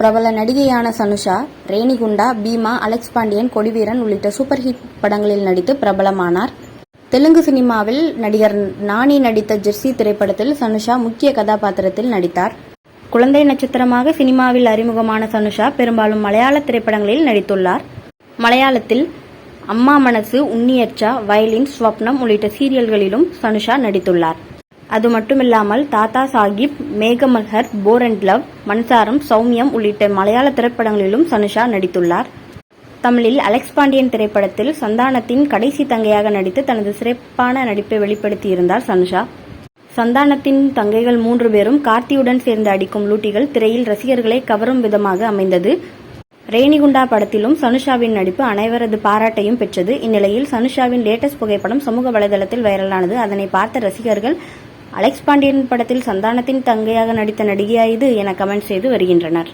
பிரபல நடிகையான சனுஷா ரேணிகுண்டா பீமா அலெக்ஸ் பாண்டியன் கொடிவீரன் உள்ளிட்ட சூப்பர் ஹிட் படங்களில் நடித்து பிரபலமானார். தெலுங்கு சினிமாவில் நடிகர் நானி நடித்த ஜெர்சி திரைப்படத்தில் சனுஷா முக்கிய கதாபாத்திரத்தில் நடித்தார். குழந்தை நட்சத்திரமாக சினிமாவில் அறிமுகமான சனுஷா பெரும்பாலும் மலையாள திரைப்படங்களில் நடித்துள்ளார். மலையாளத்தில் அம்மா மனசு உன்னியச்சா வயலின் ஸ்வப்னம் உள்ளிட்ட சீரியல்களிலும் சனுஷா நடித்துள்ளார். அது மட்டுமில்லாமல் Dada Sahib Meghamalhar war and love மன்சாரம் சௌமியம் உள்ளிட்ட மலையாள திரைப்படங்களிலும் சனுஷா நடித்துள்ளார். தமிழில் அலெக்ஸ் பாண்டியன் திரைப்படத்தில் சந்தானத்தின் கடைசி தங்கையாக நடித்து தனது சிறப்பான நடிப்பை வெளிப்படுத்தியிருந்தார் சனுஷா. சந்தானத்தின் தங்கைகள் மூன்று பேரும் கார்த்தியுடன் சேர்ந்து அடிக்கும் லூட்டிகள் திரையில் ரசிகர்களை கவரும் விதமாக அமைந்தது. ரேணிகுண்டா படத்திலும் சனுஷாவின் நடிப்பு அனைவரது பாராட்டையும் பெற்றது. இந்நிலையில் சனுஷாவின் லேட்டஸ்ட் புகைப்படம் சமூக வலைதளத்தில் வைரலானது. அதனை பார்த்த ரசிகர்கள் அலெக்ஸ் பாண்டியன் படத்தில் சந்தானத்தின் தங்கையாக நடித்த நடிகையா இது என கமெண்ட் செய்து வருகின்றனர்.